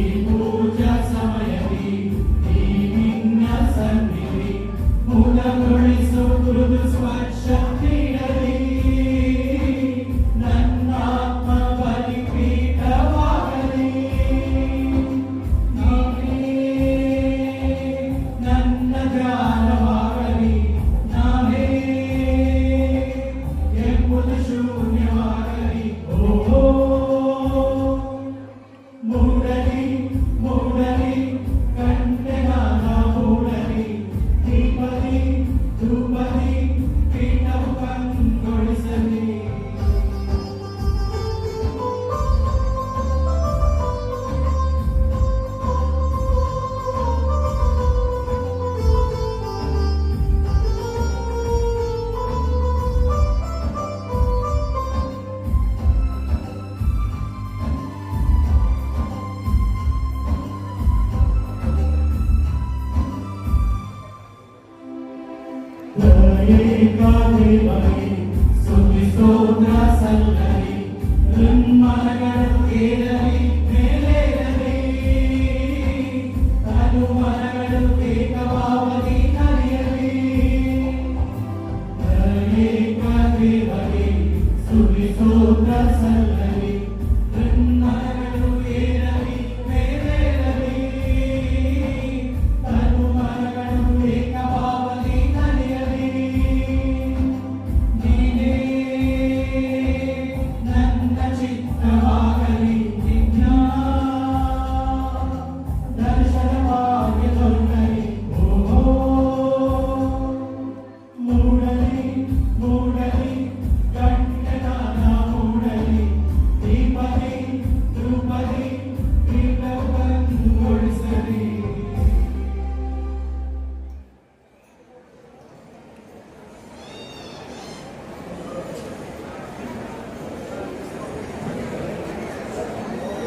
ಈ ಪೂಜಾ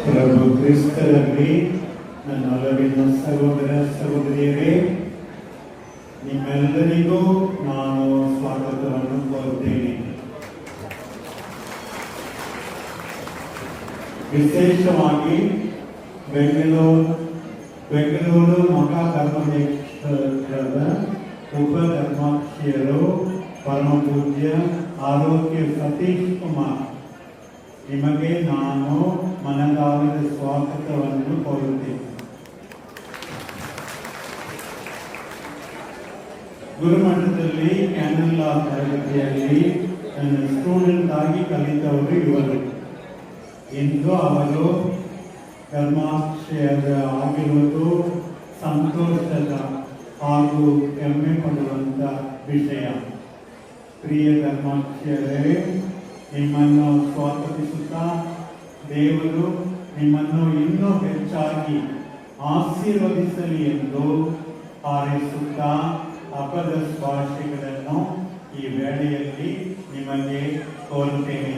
ಪ್ರಭು ಕ್ರಿಸ್ತರಲ್ಲಿ ನನ್ನ ಒಲವಿನ ಸಹೋದರ ಸಹೋದರಿಯರೇ ನಿಮ್ಮೆಲ್ಲರಿಗೂ ನಾನು ಸ್ವಾಗತವನ್ನು ಕೋರುತ್ತೇನೆ ವಿಶೇಷವಾಗಿ ಬೆಂಗಳೂರು ಬೆಂಗಳೂರು ಮಹಾಧರ್ಮನೇಶ್ವರದ ಉಪಧರ್ಮಾಕ್ಷಿಯರು ಪರಮ ಪೂಜ್ಯ ಆರೋಗ್ಯ ಸತೀಶ್ ಕುಮಾರ್ ನಿಮಗೆ ನಾನು ಮನದಾಳದ ಸ್ವಾಗತವನ್ನು ಕೋರುತ್ತೇನೆ. ಗುರುಮಠದಲ್ಲಿ ಕ್ಯಾನಲ್ಲಾ ತರಗತಿಯಲ್ಲಿ ನನ್ನ ಸ್ಟೂಡೆಂಟ್ ಆಗಿ ಕಲಿತವರು ಇವರು. ಇಂದು ಅವರು ಧರ್ಮಾಕ್ಷಯದ ಆಗಿರುವುದು ಸಂತೋಷದ ಹಾಗೂ ಹೆಮ್ಮೆ ಪಡುವಂಥ ವಿಷಯ. ಪ್ರಿಯ ಧರ್ಮಾಕ್ಷರೇ ನಿಮ್ಮನ್ನು ಸ್ವಾಗತಿಸುತ್ತಾ ದೇವರು ನಿಮ್ಮನ್ನು ಇನ್ನೂ ಹೆಚ್ಚಾಗಿ ಆಶೀರ್ವದಿಸಲಿ ಎಂದು ಹಾರೈಸುತ್ತಾ ಹಬ್ಬದ ಸ್ವಾಶಿಗಳನ್ನು ಈ ವೇಳೆಯಲ್ಲಿ ನಿಮಗೆ ಕೋರುತ್ತೇನೆ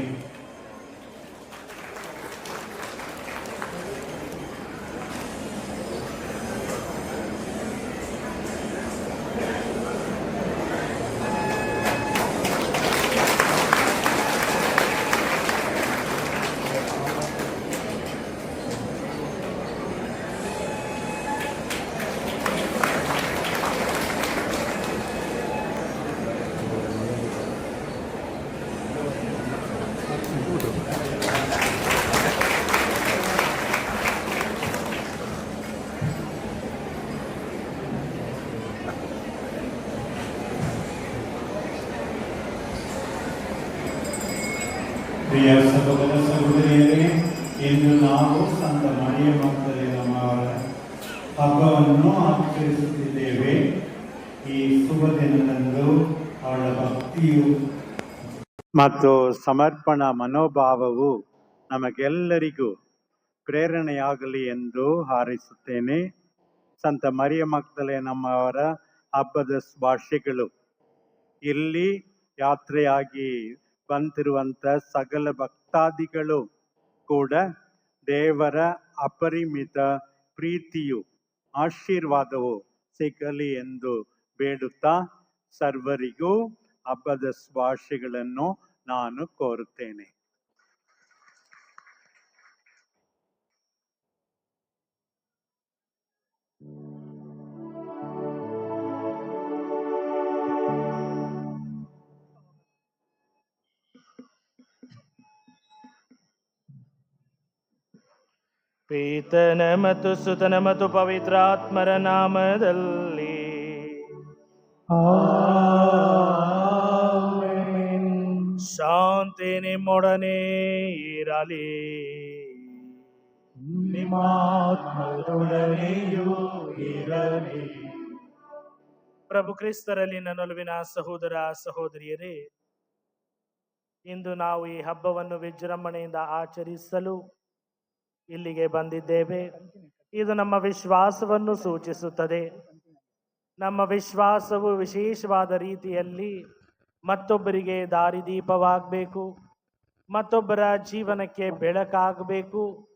ಅವಳ ಭಕ್ತಿಯು ಮತ್ತು ಸಮರ್ಪಣಾ ಮನೋಭಾವವು ನಮಗೆಲ್ಲರಿಗೂ ಪ್ರೇರಣೆಯಾಗಲಿ ಎಂದು ಹಾರೈಸುತ್ತೇನೆ. ಸಂತ ಮರಿಯ ಮಕ್ಕಳೇ ನಮ್ಮವರ ಹಬ್ಬದ ಭಾಷೆಗಳು ಇಲ್ಲಿ ಯಾತ್ರೆಯಾಗಿ ಬಂದಿರುವಂತ ಸಕಲ ಭಕ್ತಾದಿಗಳು ಕೂಡ ದೇವರ ಅಪರಿಮಿತ ಪ್ರೀತಿಯು ಆಶೀರ್ವಾದವು ಸಿಗಲಿ ಎಂದು ಬೇಡುತ್ತಾ? ಸರ್ವರಿಗೂ ಹಬ್ಬದ ಶುಭಾಶಯಗಳನ್ನು ನಾನು ಕೋರುತ್ತೇನೆ. ಪೀತನ ಮತ್ತು ಸುತನ ಮತ್ತು ಪವಿತ್ರಾತ್ಮರ ನಾಮದಲ್ಲಿ ಶಾಂತಿ ನಿಮ್ಮೊಡನೆ ಇರಲಿ. ನಿಮ್ಮಾತ್ಮದೊಡನೆಯೂ ಇರಲಿ. ಪ್ರಭು ಕ್ರಿಸ್ತರಲ್ಲಿ ನನ್ನೊಲುವಿನ ಸಹೋದರ ಸಹೋದರಿಯರೇ ಇಂದು ನಾವು ಈ ಹಬ್ಬವನ್ನು ವಿಜೃಂಭಣೆಯಿಂದ ಆಚರಿಸಲು ಇಲ್ಲಿಗೆ ಬಂದಿದ್ದೇವೆ. ಇದು ನಮ್ಮ ವಿಶ್ವಾಸವನ್ನು ಸೂಚಿಸುತ್ತದೆ. ನಮ್ಮ ವಿಶ್ವಾಸವು ವಿಶೇಷವಾದ ರೀತಿಯಲ್ಲಿ ಮತ್ತೊಬ್ಬರಿಗೆ ದಾರಿದೀಪವಾಗಬೇಕು ಮತ್ತೊಬ್ಬರ ಜೀವನಕ್ಕೆ ಬೆಳಕಾಗಬೇಕು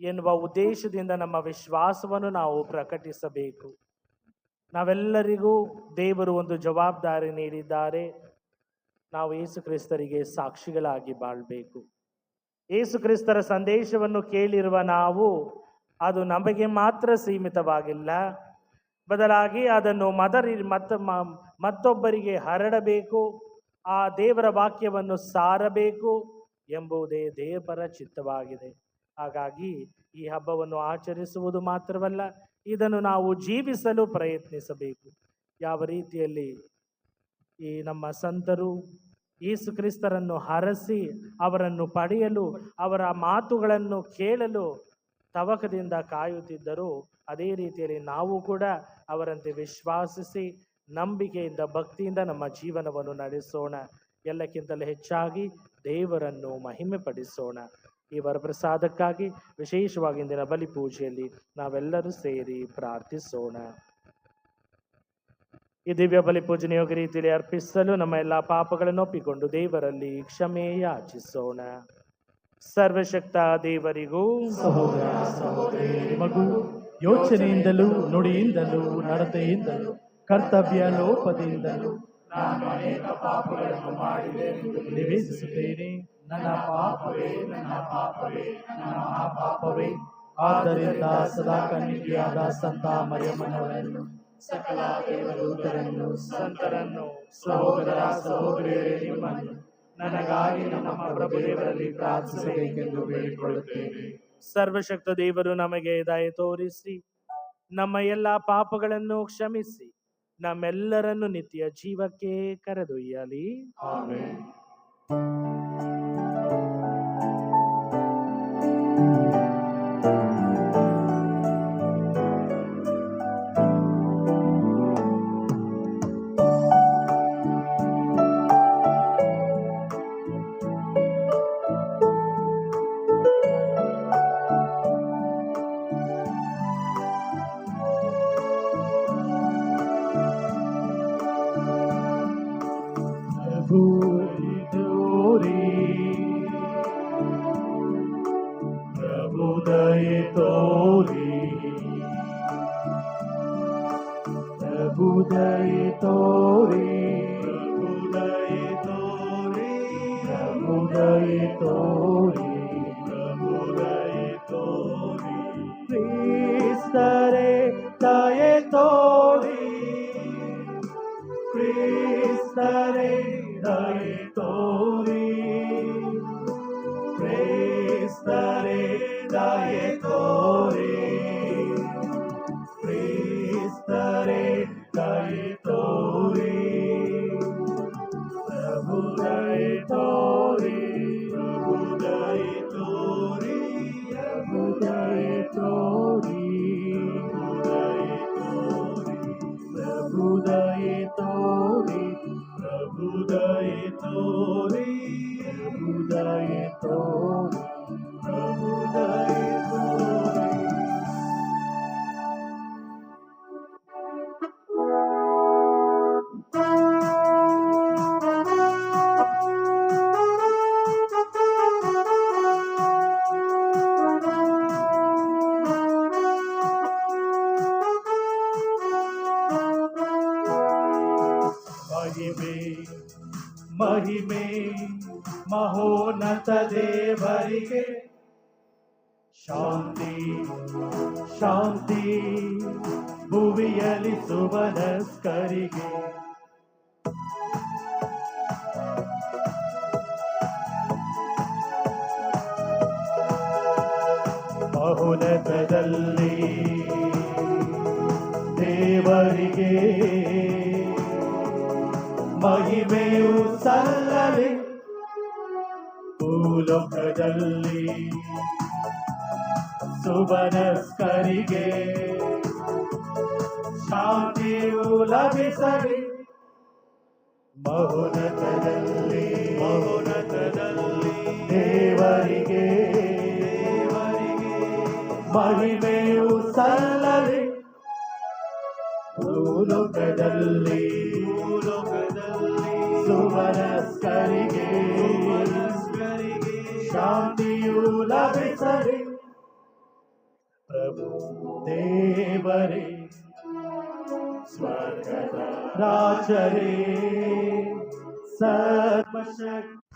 ಎನ್ನುವ ಉದ್ದೇಶದಿಂದ ನಮ್ಮ ವಿಶ್ವಾಸವನ್ನು ನಾವು ಪ್ರಕಟಿಸಬೇಕು. ನಾವೆಲ್ಲರಿಗೂ ದೇವರು ಒಂದು ಜವಾಬ್ದಾರಿ ನೀಡಿದ್ದಾರೆ. ನಾವು ಯೇಸು ಕ್ರಿಸ್ತರಿಗೆ ಸಾಕ್ಷಿಗಳಾಗಿ ಬಾಳ್ಬೇಕು. ಯೇಸುಕ್ರಿಸ್ತರ ಸಂದೇಶವನ್ನು ಕೇಳಿರುವ ನಾವು, ಅದು ನಮಗೆ ಮಾತ್ರ ಸೀಮಿತವಾಗಿಲ್ಲ. ಬದಲಾಗಿ ಅದನ್ನು ಮದರಿ ಮತ್ತ ಮತ್ತೊಬ್ಬರಿಗೆ ಹರಡಬೇಕು, ಆ ದೇವರ ವಾಕ್ಯವನ್ನು ಸಾರಬೇಕು ಎಂಬುದೇ ದೇವರ ಚಿತ್ತವಾಗಿದೆ. ಹಾಗಾಗಿ ಈ ಹಬ್ಬವನ್ನು ಆಚರಿಸುವುದು ಮಾತ್ರವಲ್ಲ, ಇದನ್ನು ನಾವು ಜೀವಿಸಲು ಪ್ರಯತ್ನಿಸಬೇಕು. ಯಾವ ರೀತಿಯಲ್ಲಿ ಈ ನಮ್ಮ ಸಂತರು ಯೇಸು ಕ್ರಿಸ್ತರನ್ನು ಹರಸಿ ಅವರನ್ನು ಪಡೆಯಲು, ಅವರ ಮಾತುಗಳನ್ನು ಕೇಳಲು ತವಕದಿಂದ ಕಾಯುತ್ತಿದ್ದರು ಅದೇ ರೀತಿಯಲ್ಲಿ ನಾವು ಕೂಡ ಅವರಂತೆ ವಿಶ್ವಾಸಿಸಿ ನಂಬಿಕೆಯಿಂದ ಭಕ್ತಿಯಿಂದ ನಮ್ಮ ಜೀವನವನ್ನು ನಡೆಸೋಣ. ಎಲ್ಲಕ್ಕಿಂತಲೂ ಹೆಚ್ಚಾಗಿ ದೇವರನ್ನು ಮಹಿಮೆ ಪಡಿಸೋಣ ಈ ವರಪ್ರಸಾದಕ್ಕಾಗಿ ವಿಶೇಷವಾಗಿ ಇಂದಿನ ಬಲಿ ಪೂಜೆಯಲ್ಲಿ ನಾವೆಲ್ಲರೂ ಸೇರಿ ಪ್ರಾರ್ಥಿಸೋಣ. ಈ ದಿವ್ಯ ಬಲಿ ಪೂಜನೆಯೋಗ ರೀತಿಯಲ್ಲಿ ಅರ್ಪಿಸಲು ನಮ್ಮ ಎಲ್ಲ ಪಾಪಗಳನ್ನು ಒಪ್ಪಿಕೊಂಡು ದೇವರಲ್ಲಿ ಕ್ಷಮೆ ಯಾಚಿಸೋಣ. ಸರ್ವಶಕ್ತ ದೇವರಿಗೂ ಸಹೋದರ ಸಹೋದರಿ, ಮಗು ಯೋಚನೆಯಿಂದಲೂ, ನುಡಿಯಿಂದಲೂ, ನಡತೆಯಿಂದಲೂ, ಕರ್ತವ್ಯ ಲೋಪದಿಂದಲೂ ನಾನು ಅನೇಕ ಪಾಪಗಳನ್ನು ಮಾಡಿದೆ ಎಂದು ನಿವೇದಿಸುತ್ತೇನೆ. ನನ್ನ ಪಾಪವೇ ನನ್ನ ಪಾಪವೇ ನನ್ನ ಪಾಪವೇ. ಆದ್ದರಿಂದ ಸದಾ ಕನ್ನಿಕೆಯಾದ ಸಂತ ಮರಿಯಮ್ಮನವರನ್ನು, ಸಕಲ ದೇವದೂತರನ್ನು, ಸಂತರನ್ನು, ಸಹೋದರ ಸಹೋದರಿಯರೇ ನಿಮ್ಮನ್ನು ನನಗಾಗಿ ನಮ್ಮ ಪ್ರಭು ದೇವರಲ್ಲಿ ಪ್ರಾರ್ಥಿಸಬೇಕೆಂದು ಬೇಡಿಕೊಳ್ಳುತ್ತೇನೆ. ಸರ್ವಶಕ್ತ ದೇವರು ನಮಗೆ ದಯ ತೋರಿಸಿ ನಮ್ಮ ಎಲ್ಲ ಪಾಪಗಳನ್ನು ಕ್ಷಮಿಸಿ ನಮ್ಮೆಲ್ಲರನ್ನು ನಿತ್ಯ ಜೀವಕ್ಕೆ ಕರೆದೊಯ್ಯಲಿ. ಆಮೆನ್. তোরে ಶಾಂತಿ ಶಾಂತಿ ಭುವಿಯಲಿ ಸುಮನಸ್ಕರಿಗೆ. ಬಹುನತದಲ್ಲಿ ದೇವರಿಗೆ ಮಹಿಮೆಯು ಸಲ್ಲಲಿ. ಭೂಲೋಕದಲ್ಲಿ ಸುಬನಸ್ಕರಿಗೆ. ಶಾಂತಿಯು ಲಭಿಸಲಿ. ಬಹುನತದಲ್ಲಿ ಬಹುನತದಲ್ಲಿ ದೇವರಿಗೆ ದೇವರಿಗೆ ಮಹಿಮೆಯು ಸಲ್ಲಲಿ. ಭೂಲೋಕದಲ್ಲಿ ಭೂಲೋಕದಲ್ಲಿ ಸುಬನಸ್ சர்வசரே சர்வசக்தி